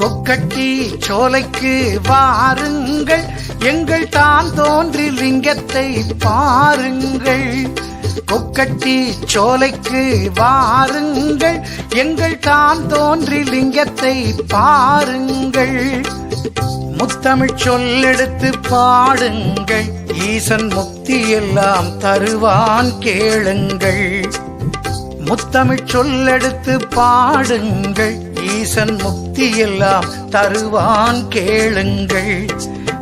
கொக்கட்டி சோலைக்கு வாருங்கள். எங்கள் தான் தோன்றி லிங்கத்தை பாருங்கள். கொக்கட்டி சோலைக்கு வாருங்கள். எங்கள் தான் தோன்றி லிங்கத்தை பாருங்கள். முத்தமிழ் சொல்லெடுத்து பாடுங்கள். ஈசன் முக்தி எல்லாம் தருவான் கேளுங்கள். முத்தமிழ் சொல்லெடுத்து பாடுங்கள். ஈசன் முக்தி எல்லாம் தருவான் கேளுங்கள்.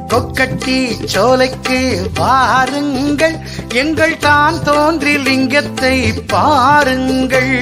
கொக்கட்டி சோலைக்கு வாருங்கள். எங்கள் தான் தோன்றி லிங்கத்தை பாருங்கள்.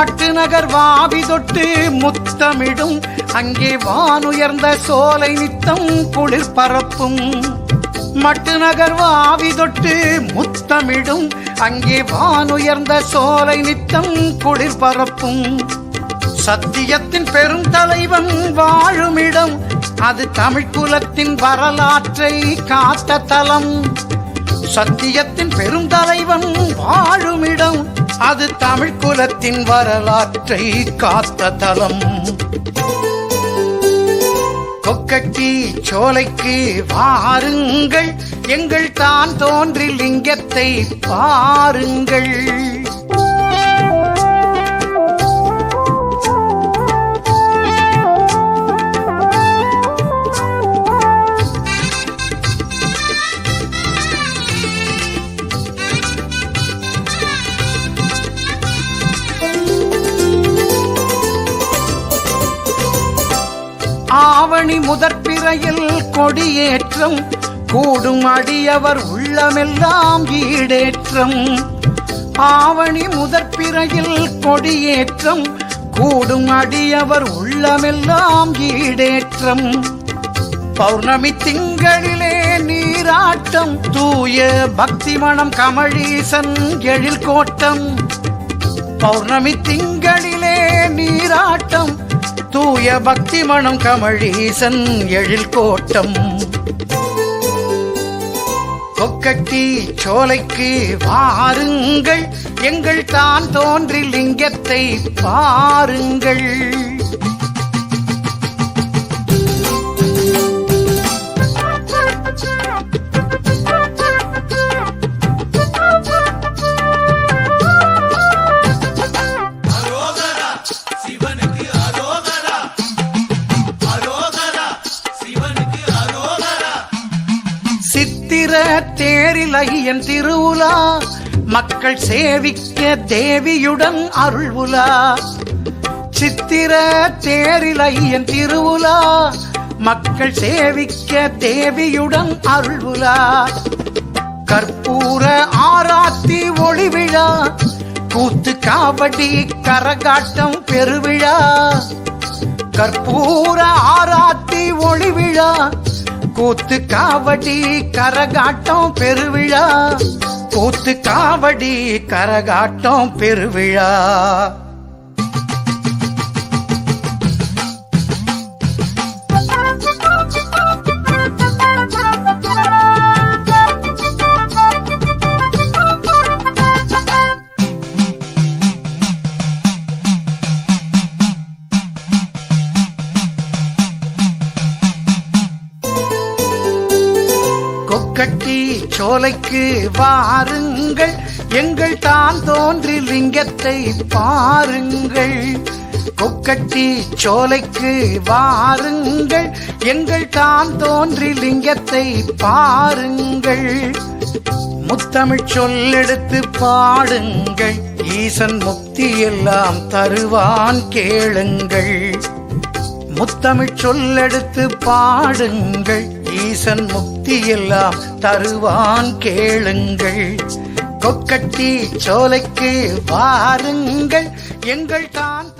மட்டு நகர் வாவி தொட்டு முத்தமிடும். அங்கே வானுயர்ந்த சோலை நித்தம் குளிர் பரப்பும். மட்டு நகர் வாவி தொட்டு முத்தமிடும். அங்கே வானுயர்ந்த சோலை நித்தம் குளிர் பரப்பும். சத்தியத்தின் பெரும் தலைவன் வாழுமிடம். அது தமிழ்குலத்தின் வரலாற்றை காத்த தலம். சத்தியத்தின் பெருந்தலைவன் வாழுமிடம். அது தமிழ் குலத்தின் வரலாற்றை காத்த தலம். கொக்கட்டி சோலைக்கு வாருங்கள் எங்கள் தான் தோன்றி லிங்கத்தை பாருங்கள். ஆவணி முதற்பிறையில் கொடியேற்றம். கூடும் அடியவர் உள்ளமெல்லாம் ஈடேற்றம். ஆவணி முதற்பிறையில் கொடியேற்றம். கூடும் அடியவர் உள்ளமெல்லாம் ஈடேற்றம். பௌர்ணமி திங்களிலே நீராட்டம். தூய பக்தி மணம் கமழீசன் எழில் கோட்டம். பௌர்ணமி திங்களிலே தூய பக்தி மனம் கமழீசன் எழில் கோட்டம். கொக்கட்டி சோலைக்கு வாருங்கள் எங்கள் தான் தோன்றி லிங்கத்தை பாருங்கள். தேரில் ஐயன் திருவுலா மக்கள் சேவிக்க தேவியுடன் அருள் உலா சித்திர தேரில் ஐயன் திருவுலா மக்கள் சேவிக்க தேவியுடன் அருள் உலா கற்பூர ஆராத்தி ஒளி விழா கூத்து காவடி கரகாட்டம் பெருவிழா. கற்பூர ஆராத்தி ஒளி விழா கூத்து காவடி கரகாட்டம் பெருவிழா. கூத்து காவடி கரகாட்டம் பெருவிழா. கட்டி சோலைக்கு வாருங்கள். எங்கள் தான் தோன்றி லிங்கத்தை பாருங்கள். கொக்கட்டி சோலைக்கு வாருங்கள். எங்கள் தான் தோன்றி லிங்கத்தை பாருங்கள். முத்தமிழ் சொல்லெடுத்து பாடுங்கள். ஈசன் முக்தி எல்லாம் தருவான் கேளுங்கள். முத்தமிழ் சொல்லெடுத்து பாடுங்கள். ஈசன் முக்தி எல்லாம் தருவான் கேளுங்கள். கொக்கட்டி சோலைக்கு வாருங்கள். எங்கள் தான்